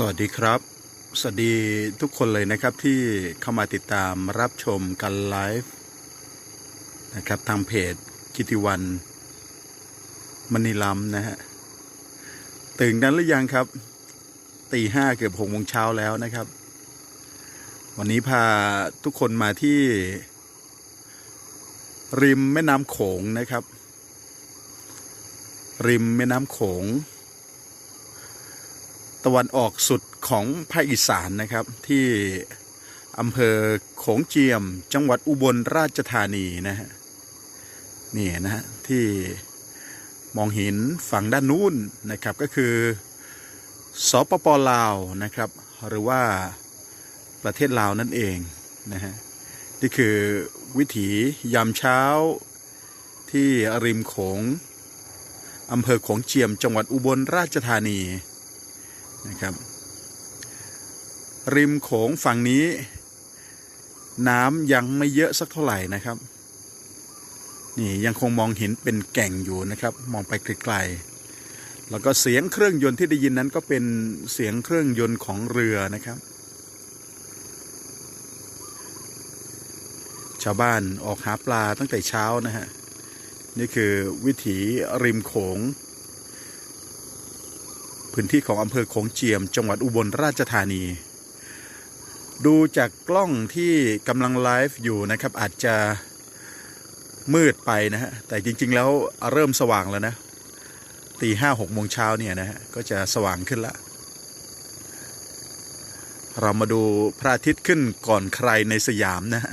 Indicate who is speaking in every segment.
Speaker 1: สวัสดีครับ สวัสดีทุกคนเลยนะครับที่เข้ามาติดตามรับชมกันไลฟ์นะครับทางเพจกิติวันมณีลัมนะฮะตื่นกันหรือยังครับตีห้าเกือบหกโมงเช้าแล้วนะครับ วันนี้พาทุกคนมาที่ริมแม่น้ำโขงนะครับ ริมแม่น้ำโขง ตะวันออกสุดของภาคอีสานนะครับ ที่อำเภอโขงเจียม จังหวัดอุบลราชธานีนะฮะนี่นะฮะที่มองเห็นฝั่งด้านนู้นนะครับก็คือสปปลาวนะครับ หรือว่าประเทศลาวนั่นเองนะฮะนี่คือวิถียามเช้าที่ริมโขงอำเภอโขงเจียม จังหวัดอุบลราชธานี นะครับ ริมโขงฝั่งนี้ น้ำยังไม่เยอะสักเท่าไหร่นะครับ นี่ยังคงมองเห็นเป็นแก่งอยู่นะครับ มองไปไกลๆแล้วก็เสียงเครื่องยนต์ที่ได้ยินนั้นก็เป็นเสียงเครื่องยนต์ของเรือนะครับ ชาวบ้านออกหาปลาตั้งแต่เช้านะฮะนี่คือวิถีริมโขง พื้นที่ของอำเภอโขงเจียม จังหวัดอุบลราชธานี ดูจากกล้องที่กำลังไลฟ์อยู่นะครับ อาจจะมืดไปนะฮะแต่จริง ๆ แล้วเริ่มสว่างแล้วนะตีห้าหกโมงเช้าเนี่ยนะฮะก็จะสว่างขึ้นละ เรามาดูพระอาทิตย์ขึ้นก่อนใครในสยามนะฮะ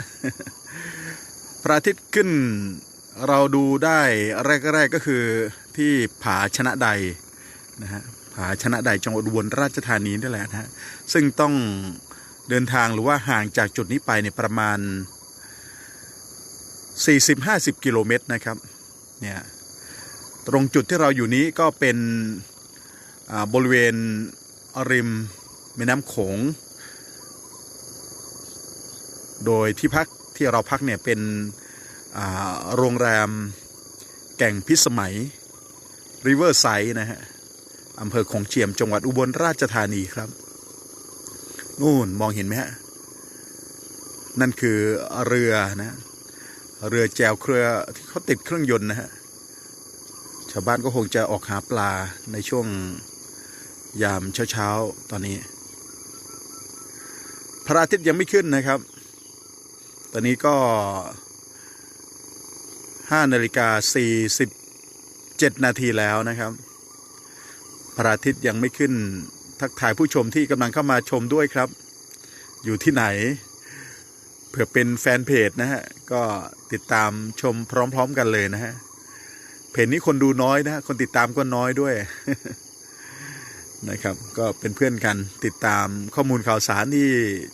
Speaker 1: พระอาทิตย์ขึ้นเราดูได้แรก ๆก็คือที่ผาชนะใดนะฮะ ผาชนะใดจังหวัดอุบลราชธานีนี่แหละนะฮะซึ่งต้องเดินทางหรือว่าห่างจากจุดนี้ไปเนี่ยประมาณ 40-50 กิโลเมตรนะครับเนี่ยตรงจุดที่เราอยู่นี้ก็เป็นบริเวณริมแม่น้ำโขง โดยที่พักที่เราพักเนี่ยเป็นโรงแรมแก่งพิสมัยริเวอร์ไซด์นะฮะ อำเภอของเจียมจังหวัดอุบลราชธานีครับ นู่นมองเห็นไหมฮะ นั่นคือเรือนะ เรือแจวเครือที่เขาติดเครื่องยนต์นะฮะ ชาวบ้านก็คงจะออกหาปลาในช่วงยามเช้าๆ ตอนนี้ พระอาทิตย์ยังไม่ขึ้นนะครับ ตอนนี้ก็ห้านาฬิกาสี่สิบเจ็ดนาทีแล้วนะครับ พระอาทิตย์ยังไม่ขึ้นทักทายผู้ชมที่กำลังเข้ามาชมด้วยครับ อยู่ที่ไหน เผื่อเป็นแฟนเพจนะฮะ ก็ติดตามชมพร้อม ๆ กันเลยนะฮะ เพจนี้คนดูน้อยนะฮะคนติดตามก็น้อยด้วยนะครับ ก็เป็นเพื่อนกันติดตามข้อมูลข่าวสารที่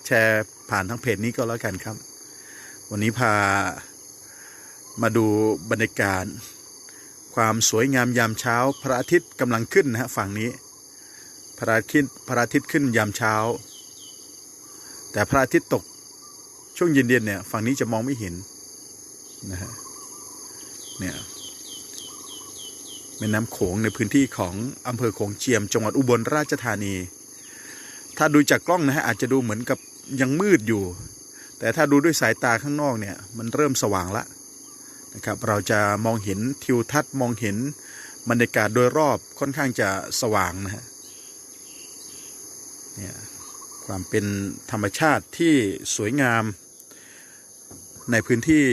Speaker 1: แชร์ผ่านทั้งเพจนี้ก็แล้วกันครับ วันนี้พามาดูบรรยากาศ ความสวยงามยามเช้า พระอาทิตย์กำลังขึ้นนะฮะฝั่งนี้ พระอาทิตย์พระอาทิตย์ขึ้นยามเช้า แต่พระอาทิตย์ตกช่วงเย็นๆเนี่ยฝั่งนี้จะมองไม่เห็นนะฮะเนี่ยแม่น้ำโขงในพื้นที่ของอำเภอโขงเจียม จังหวัดอุบลราชธานี ถ้าดูจากกล้องนะฮะอาจจะดูเหมือนกับยังมืดอยู่ แต่ถ้าดูด้วยสายตาข้างนอกเนี่ยมันเริ่มสว่างละ นะครับเราจะมองเห็นทิวทัศน์มองเห็นบรรยากาศโดยรอบค่อนข้างจะสว่างนะฮะเนี่ยความเป็นธรรมชาติที่สวยงาม ในพื้นที่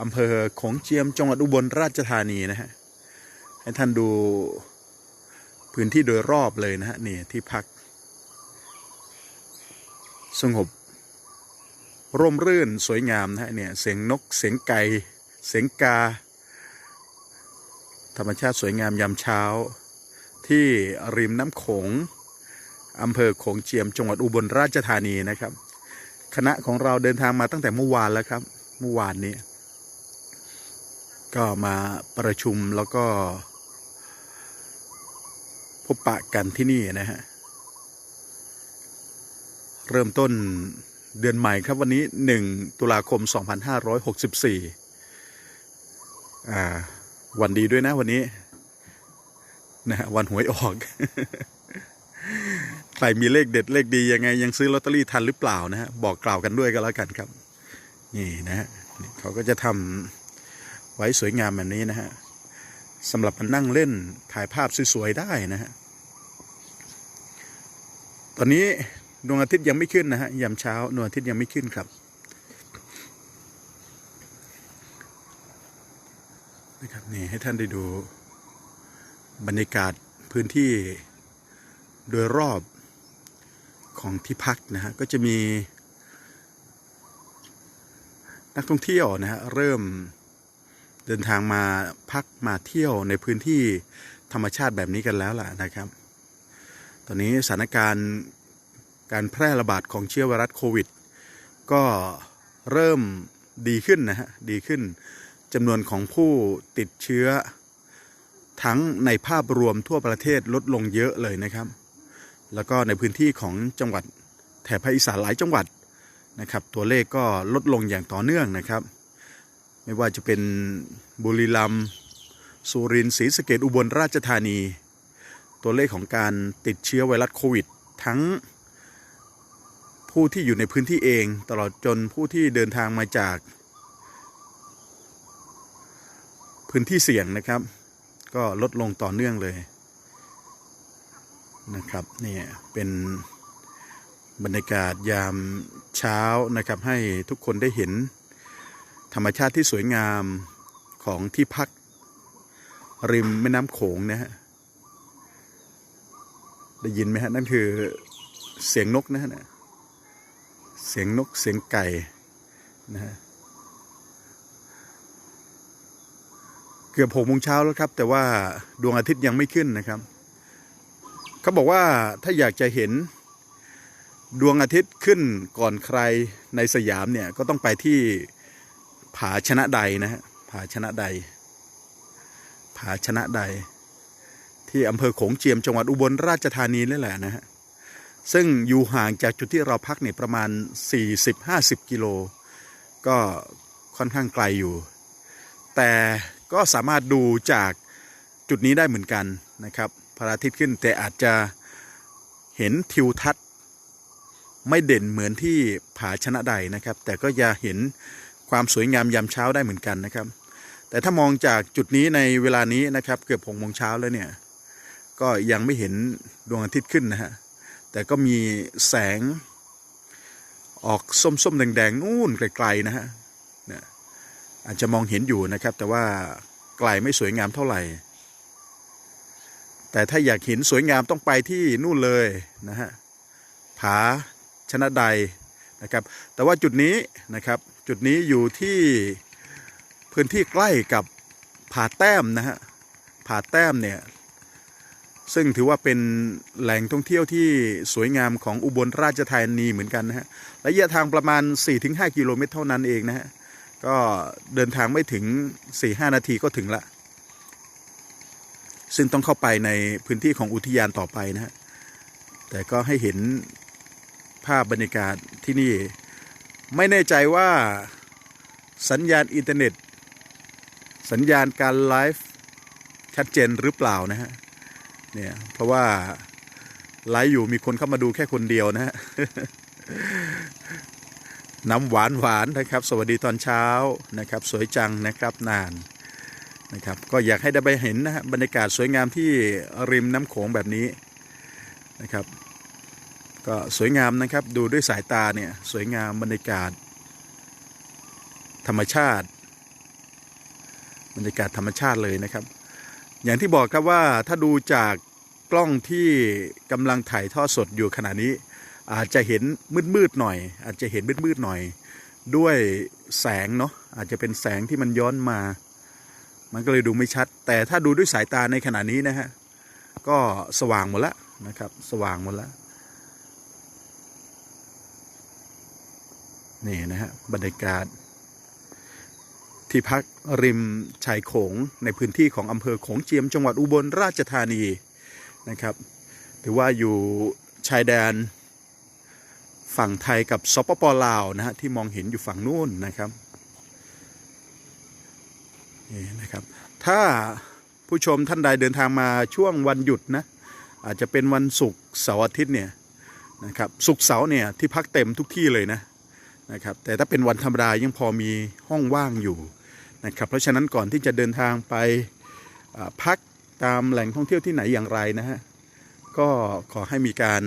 Speaker 1: อำเภอโขงเจียมจังหวัดอุบลราชธานีนะฮะให้ท่านดูพื้นที่โดยรอบเลยนะฮะนี่ที่พัก สงบ ร่มรื่นสวยงามนะฮะเนี่ยเสียงนกเสียงไก่เสียงกา ธรรมชาติสวยงามยามเช้า ที่ริมน้ำโขงอำเภอโขงเจียมจังหวัดอุบลราชธานีนะครับ คณะของเราเดินทางมาตั้งแต่เมื่อวานแล้วครับเมื่อวานนี้ ก็มาประชุมแล้วก็ พบปะกันที่นี่นะฮะ เริ่มต้น เดือนใหม่ครับวันนี้ 1 ตุลาคม 2564อ่าวันดีด้วยนะวันนี้นะฮะวันหวยออก ใครมีเลขเด็ดเลขดียังไง ยังซื้อลอตเตอรี่ทันหรือเปล่านะฮะบอกกล่าวกันด้วยก็แล้วกันครับ นี่นะฮะเขาก็จะทำไว้สวยงามแบบนี้นะฮะสำหรับมานั่งเล่นถ่ายภาพสวยๆได้นะฮะตอนนี้ ดวงอาทิตย์ยังไม่ขึ้นนะฮะยามเช้าดวงอาทิตย์ยังไม่ขึ้นครับนะครับนี่ให้ท่านได้ดูบรรยากาศพื้นที่โดยรอบของที่พักนะฮะก็จะมี นักท่องเที่ยวนะฮะเริ่มเดินทางมาพักมาเที่ยวในพื้นที่ธรรมชาติแบบนี้กันแล้วล่ะนะครับ ตอนนี้สถานการณ์ การแพร่ระบาดของเชื้อไวรัสโควิด ก็เริ่มดีขึ้นนะฮะ ดีขึ้นจำนวนของผู้ติดเชื้อ ทั้งในภาพรวมทั่วประเทศลดลงเยอะเลยนะครับ แล้วก็ในพื้นที่ของจังหวัดแถบภาคอีสานหลายจังหวัดนะครับ ตัวเลขก็ลดลงอย่างต่อเนื่องนะครับ ไม่ว่าจะเป็นบุรีรัมย์สุรินทร์ศรีสะเกดอุบลราชธานี ตัวเลขของการติดเชื้อไวรัสโควิด ทั้ง ผู้ที่อยู่ในพื้นที่เอง ตลอดจนผู้ที่เดินทางมาจาก พื้นที่เสี่ยงนะครับ ก็ลดลงต่อเนื่องเลยนะครับนี่เป็นบรรยากาศยามเช้านะครับ ให้ทุกคนได้เห็น ธรรมชาติที่สวยงามของที่พัก ริมแม่น้ำโขงนะฮะได้ยินไหมฮะนั่นคือเสียงนกนะฮะ เสียงนกเสียงไก่นะฮะเกือบหกโมงเช้าแล้วครับ แต่ว่าดวงอาทิตย์ยังไม่ขึ้นนะครับ เขาบอกว่าถ้าอยากจะเห็นดวงอาทิตย์ขึ้นก่อนใครในสยามเนี่ยก็ต้องไปที่ผาชนะใดนะฮะผาชนะใดผาชนะใด ที่อำเภอโขงเจียมจังหวัดอุบลราชธานีนี่แหละนะฮะ ซึ่งอยู่ห่างจากจุดที่เราพักเนี่ยประมาณ 40-50 กิโล ก็ค่อนข้างไกลอยู่ แต่ก็สามารถดูจากจุดนี้ได้เหมือนกันนะครับพระอาทิตย์ขึ้นแต่อาจจะเห็นทิวทัศน์ไม่เด่นเหมือนที่ผาชนะใดนะครับ แต่ก็จะเห็นความสวยงามยามเช้าได้เหมือนกันนะครับ แต่ถ้ามองจากจุดนี้ในเวลานี้นะครับ เกือบหกโมงเช้าแล้วเนี่ย ก็ยังไม่เห็นดวงอาทิตย์ขึ้นนะฮะ แต่ก็มีแสงออกส้มๆ แดงๆ นู่นไกลๆ นะฮะเนี่ยอาจจะมองเห็นอยู่นะครับ แต่ว่าไกลไม่สวยงามเท่าไหร่ แต่ถ้าอยากเห็นสวยงามต้องไปที่นู่นเลยนะฮะ ผาชนะใดนะครับ แต่ว่าจุดนี้นะครับ จุดนี้อยู่ที่พื้นที่ใกล้กับผาแต้มนะฮะ ผาแต้มเนี่ย ซึ่งถือว่าเป็นแหล่งท่องเที่ยวที่สวยงามของอุบลราชธานีเหมือนกันนะฮะระยะทางประมาณ 4-5 กิโลเมตรเท่านั้นเองนะฮะก็เดินทางไม่ถึง 4-5 นาทีก็ถึงละ ซึ่งต้องเข้าไปในพื้นที่ของอุทยานต่อไปนะฮะแต่ก็ให้เห็นภาพบรรยากาศที่นี่ ไม่แน่ใจว่าสัญญาณอินเทอร์เน็ต สัญญาณการไลฟ์ชัดเจนหรือเปล่านะฮะ เนี่ยเพราะว่าไลฟ์อยู่มีคนเข้ามาดูแค่คนเดียวนะฮะน้ำหวานหวานนะครับ สวัสดีตอนเช้านะครับ สวยจังนะครับนานนะครับ ก็อยากให้ได้ไปเห็นนะฮะบรรยากาศสวยงามที่ริมน้ำโขงแบบนี้นะครับ ก็สวยงามนะครับ ดูด้วยสายตาเนี่ยสวยงามบรรยากาศ ธรรมชาติ บรรยากาศธรรมชาติเลยนะครับ อย่างที่บอกครับว่าถ้าดูจากกล้องที่กำลังถ่ายทอดสดอยู่ขณะนี้ อาจจะเห็นมืดๆหน่อย อาจจะเห็นมืดๆหน่อย ด้วยแสงเนาะอาจจะเป็นแสงที่มันย้อนมา มันก็เลยดูไม่ชัด แต่ถ้าดูด้วยสายตาในขณะนี้นะฮะก็สว่างหมดแล้วนะครับ สว่างหมดแล้วนี่นะฮะบรรยากาศ ที่พักริมชายโขงในพื้นที่ของอำเภอโขงเจียมจังหวัดอุบลราชธานีนะครับถือว่าอยู่ชายแดนฝั่งไทยกับสปปลาวนะฮะที่มองเห็นอยู่ฝั่งนู้นนะครับนี่นะครับ ถ้าผู้ชมท่านใดเดินทางมาช่วงวันหยุดนะอาจจะเป็นวันศุกร์เสาร์อาทิตย์เนี่ยนะครับศุกร์เสาร์เนี่ยที่พักเต็มทุกที่เลยนะนะครับแต่ถ้าเป็นวันธรรมดายังพอมีห้องว่างอยู่ นะครับ เพราะฉะนั้นก่อนที่จะเดินทางไปพักตามแหล่งท่องเที่ยวที่ไหนอย่างไรนะฮะก็ขอให้มีการ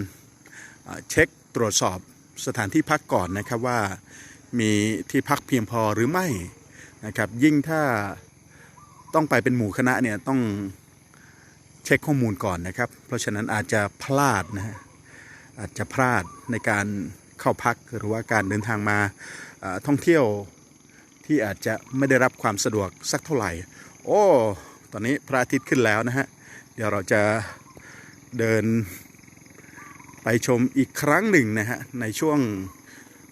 Speaker 1: เช็คตรวจสอบสถานที่พักก่อนนะครับว่ามีที่พักเพียงพอหรือไม่นะครับยิ่งถ้าต้องไปเป็นหมู่คณะเนี่ยต้องเช็คข้อมูลก่อนนะครับ เพราะฉะนั้นอาจจะพลาดนะฮะอาจจะพลาดในการเข้าพักหรือว่าการเดินทางมาท่องเที่ยว ที่อาจจะไม่ได้รับความสะดวกสักเท่าไหร่ โอ้ ตอนนี้พระอาทิตย์ขึ้นแล้วนะฮะ เดี๋ยวเราจะเดินไปชมอีกครั้งหนึ่งนะฮะ ในช่วง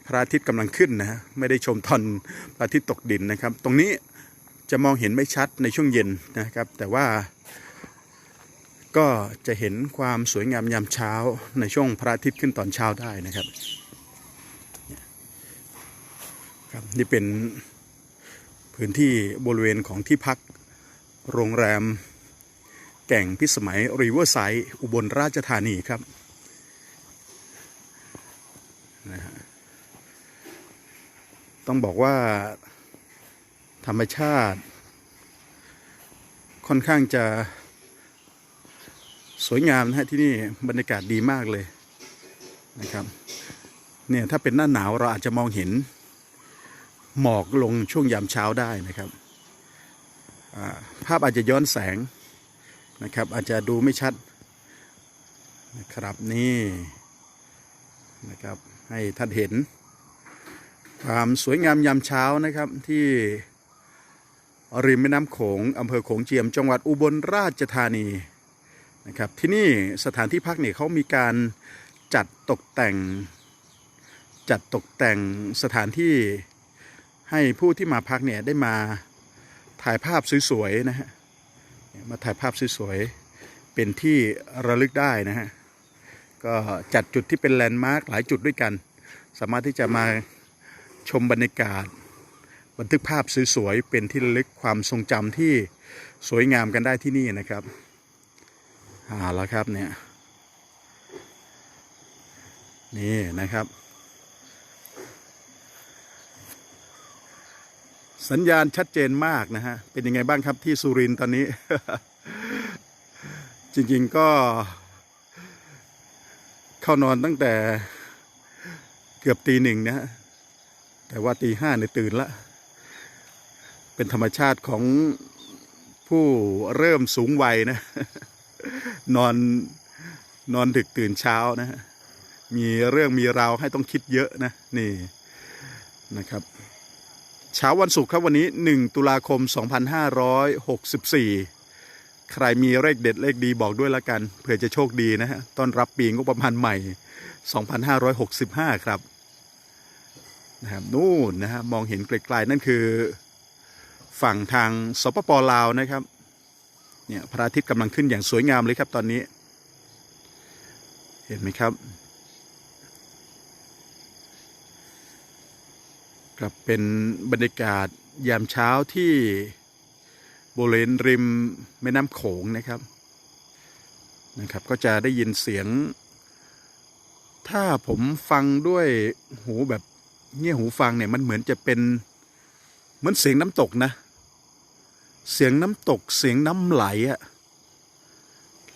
Speaker 1: พระอาทิตย์กำลังขึ้นนะฮะ ไม่ได้ชมตอนพระอาทิตย์ตกดินนะครับ ตรงนี้จะมองเห็นไม่ชัดในช่วงเย็นนะครับ แต่ว่าก็จะเห็นความสวยงามยามเช้าในช่วงพระอาทิตย์ขึ้นตอนเช้าได้นะครับครับนี่เป็น พื้นที่บริเวณของที่พักโรงแรม แก่งพิสมัยรีเวอร์ไซด์อุบลราชธานีครับนะฮะต้องบอกว่าธรรมชาติ ค่อนข้างจะสวยงามนะฮะที่นี่บรรยากาศดีมากเลยนะครับเนี่ยถ้าเป็นหน้าหนาวเราอาจจะมองเห็น หมอกลงช่วงยามเช้าได้นะครับ ภาพอาจจะย้อนแสงนะครับ อาจจะดูไม่ชัดนะครับนี่นะครับให้ท่านเห็น ความสวยงามยามเช้านะครับที่ริมแม่น้ำโขงอำเภอโขงเจียม จังหวัดอุบลราชธานีนะครับที่นี่สถานที่พักเนี่ยเขามีการจัดตกแต่ง จัดตกแต่งสถานที่ ให้ผู้ที่มาพักเนี่ยได้มาถ่ายภาพสวยๆนะฮะมาถ่ายภาพสวยๆเป็นที่ระลึกได้นะฮะก็จัดจุดที่เป็นแลนด์มาร์คหลายจุดด้วยกัน สามารถที่จะมาชมบรรยากาศ บันทึกภาพสวยๆเป็นที่ระลึกความทรงจำที่สวยงามกันได้ที่นี่นะครับอ่าแล้วครับเนี่ยนี่นะครับ สัญญาณชัดเจนมากนะฮะ เป็นยังไงบ้างครับที่สุรินทร์ตอนนี้ จริงๆก็ เข้านอนตั้งแต่เกือบตีหนึ่งนะฮะ แต่ว่าตีห้าเนี่ยตื่นละ เป็นธรรมชาติของผู้เริ่มสูงวัยนะ นอนนอนดึกตื่นเช้านะ มีเรื่องมีราวให้ต้องคิดเยอะนะ นี่นะครับ เช้าวันศุกร์ครับวันนี้ 1 ตุลาคม 2564 ใครมีเลขเด็ดเลขดีบอกด้วยละกัน เผื่อจะโชคดีนะฮะต้อนรับปีงบประมาณใหม่ 2565 ครับนะครับนู่นนะฮะมองเห็นไกลๆนั่นคือ ฝั่งทางสปปลาวนะครับเนี่ยพระอาทิตย์กำลังขึ้นอย่างสวยงามเลยครับตอนนี้ เห็นไหมครับ กับเป็นบรรยากาศยามเช้าที่บริเวณริมแม่น้ำโขงนะครับนะครับ ก็จะได้ยินเสียง ถ้าผมฟังด้วยหูแบบเงี่ยหูฟังเนี่ยมันเหมือนจะเป็นเหมือนเสียงน้ำตกนะ เสียงน้ำตกเสียงน้ำไหลอะ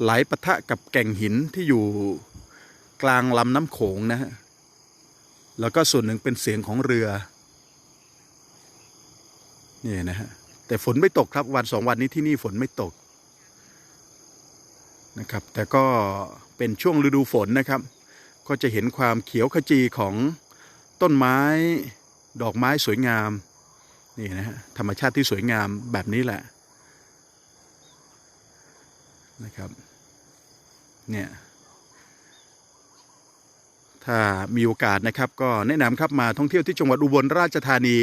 Speaker 1: ไหลปะทะกับแก่งหินที่อยู่กลางลำน้ำโขงนะฮะแล้วก็ส่วนหนึ่งเป็นเสียงของเรือ นี่นะฮะแต่ฝนไม่ตกครับวันสองวันนี้ที่นี่ฝนไม่ตกนะครับ แต่ก็เป็นช่วงฤดูฝนนะครับ ก็จะเห็นความเขียวขจีของต้นไม้ ดอกไม้สวยงามนี่นะฮะธรรมชาติที่สวยงามแบบนี้แหละนะครับเนี่ยถ้ามีโอกาสนะครับก็แนะนำครับมาท่องเที่ยวที่จังหวัดอุบลราชธานี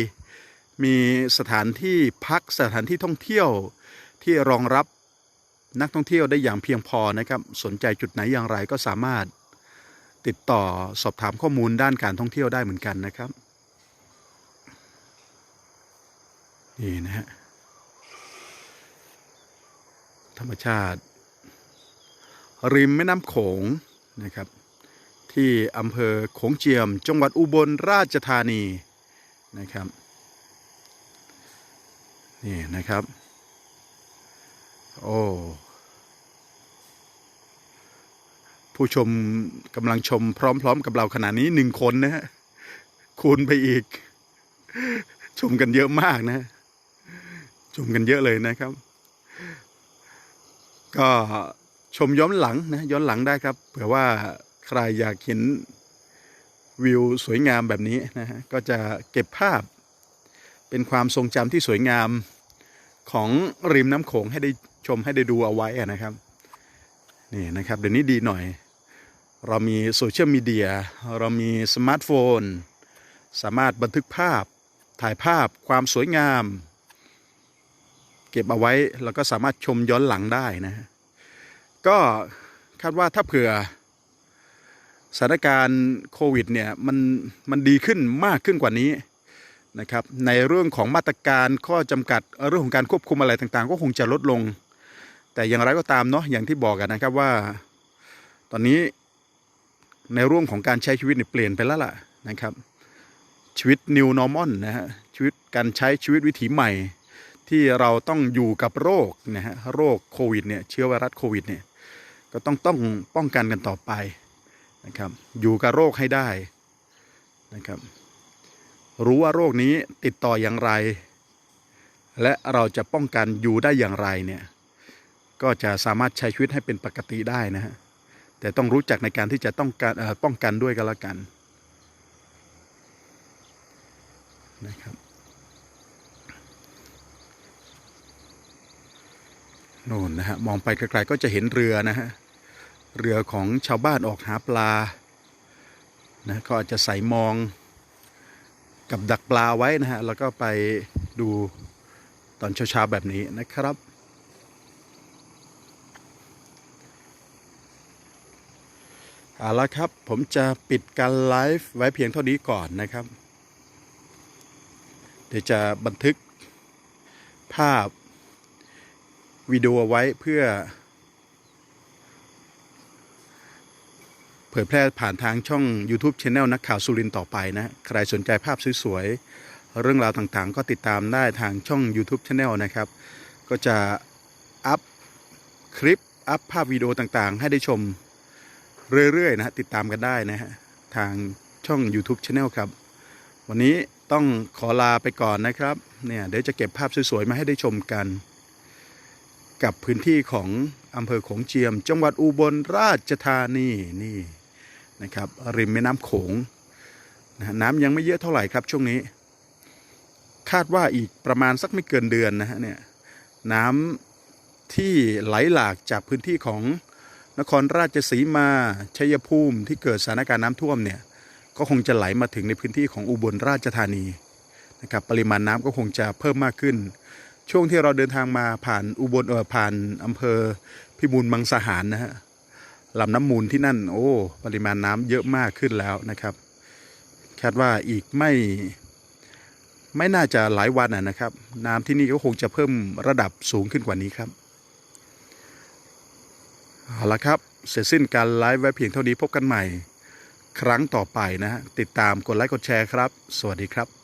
Speaker 1: มีสถานที่พักสถานที่ท่องเที่ยวที่รองรับนักท่องเที่ยวได้อย่างเพียงพอนะครับ สนใจจุดไหนอย่างไรก็สามารถติดต่อสอบถามข้อมูลด้านการท่องเที่ยวได้เหมือนกันนะครับนี่นะฮะธรรมชาติ ริมแม่น้ำโขงนะครับ ที่อำเภอโขงเจียม จังหวัดอุบลราชธานีนะครับ นี่นะครับ โอ้ ผู้ชมกำลังชมพร้อม ๆ กับเราขณะนี้หนึ่งคนนะฮะคูณไปอีก ชมกันเยอะมากนะ ชมกันเยอะเลยนะครับ ก็ชมย้อนหลังนะย้อนหลังได้ครับเผื่อว่าใครอยากเห็นวิวสวยงามแบบนี้นะฮะก็จะเก็บภาพ เป็นความทรงจำที่สวยงามของริมน้ำโขงให้ได้ชมให้ได้ดูเอาไว้นะครับนี่นะครับเดี๋ยวนี้ดีหน่อย เรามีโซเชียลมีเดียเรามีสมาร์ทโฟน สามารถบันทึกภาพถ่ายภาพความสวยงาม เก็บเอาไว้แล้วก็สามารถชมย้อนหลังได้นะก็คาดว่าถ้าเผื่อสถานการณ์โควิดเนี่ยมันมันดีขึ้นมากขึ้นกว่านี้ นะครับในเรื่องของมาตรการข้อจำกัดเรื่องของการควบคุมอะไรต่างๆ ก็คงจะลดลง แต่อย่างไรก็ตามเนาะอย่างที่บอกกันนะครับว่า ตอนนี้ในร่วมของการใช้ชีวิตเนี่ยเปลี่ยนไปแล้วล่ะนะครับ ชีวิต new normal นะฮะชีวิตการใช้ชีวิตวิถีใหม่ ที่เราต้องอยู่กับโรคนะฮะโรคโควิดเนี่ยเชื้อไวรัสโควิดเนี่ยก็ต้องต้องป้องกันกันต่อไปนะครับอยู่กับโรคให้ได้นะครับ รู้ว่าโรคนี้ติดต่ออย่างไร และเราจะป้องกันอยู่ได้อย่างไรเนี่ยก็จะสามารถใช้ชีวิตให้เป็นปกติได้นะฮะแต่ต้องรู้จักในการที่จะต้องการป้องกันด้วยกันละกันนะครับโน่นนะฮะมองไปไกลๆก็จะเห็นเรือนะฮะเรือของชาวบ้านออกหาปลานะก็อาจจะใส่มอง กับดักปลาไว้นะฮะ แล้วก็ไปดูตอนเช้าๆแบบนี้นะครับ เอาละครับ ผมจะปิดการไลฟ์ไว้เพียงเท่านี้ก่อนนะครับ เดี๋ยวจะบันทึกภาพวิดีโอไว้เพื่อ ผยแพร่ผ่านทางช่อง YouTube Channel นักข่าวสุรินต่อไปนะ ใครสนใจภาพสวยๆ เรื่องราวต่างๆ ก็ติดตามได้ทางช่อง YouTube Channel นะครับ ก็จะอัพคลิป อัพภาพวิดีโอต่างๆ ให้ได้ชมเรื่อยๆนะติดตามกันได้นะฮะ ทางช่อง YouTube Channel ครับ วันนี้ต้องขอลาไปก่อนนะครับ เนี่ยเดี๋ยวจะเก็บภาพสวยๆ มาให้ได้ชมกัน กับพื้นที่ของอำเภอโขงเจียม จังหวัดอุบลราชธานีนี่ นะครับริมแม่น้ำโขงนะน้ำยังไม่เยอะเท่าไหร่ครับช่วงนี้ คาดว่าอีกประมาณสักไม่เกินเดือนนะฮะเนี่ยน้ำที่ไหลหลากจากพื้นที่ของนครราชสีมาชัยภูมิที่เกิดสถานการณ์น้ำท่วมเนี่ยก็คงจะไหลมาถึงในพื้นที่ของอุบลราชธานีนะครับปริมาณน้ำก็คงจะเพิ่มมากขึ้น ช่วงที่เราเดินทางมาผ่านอุบลเออผ่านอำเภอพิบูลมังสาหารนะฮะ ลำน้ำมูลที่นั่น โอ้ ปริมาณน้ำเยอะมากขึ้นแล้วนะครับ คาดว่าอีกไม่ไม่น่าจะหลายวันนะครับ น้ำที่นี่ก็คงจะเพิ่มระดับสูงขึ้นกว่านี้ครับเอาละครับ เสร็จสิ้นการไลฟ์ไว้เพียงเท่านี้พบกันใหม่ ครั้งต่อไปนะฮะติดตามกดไลค์กดแชร์ครับ สวัสดีครับ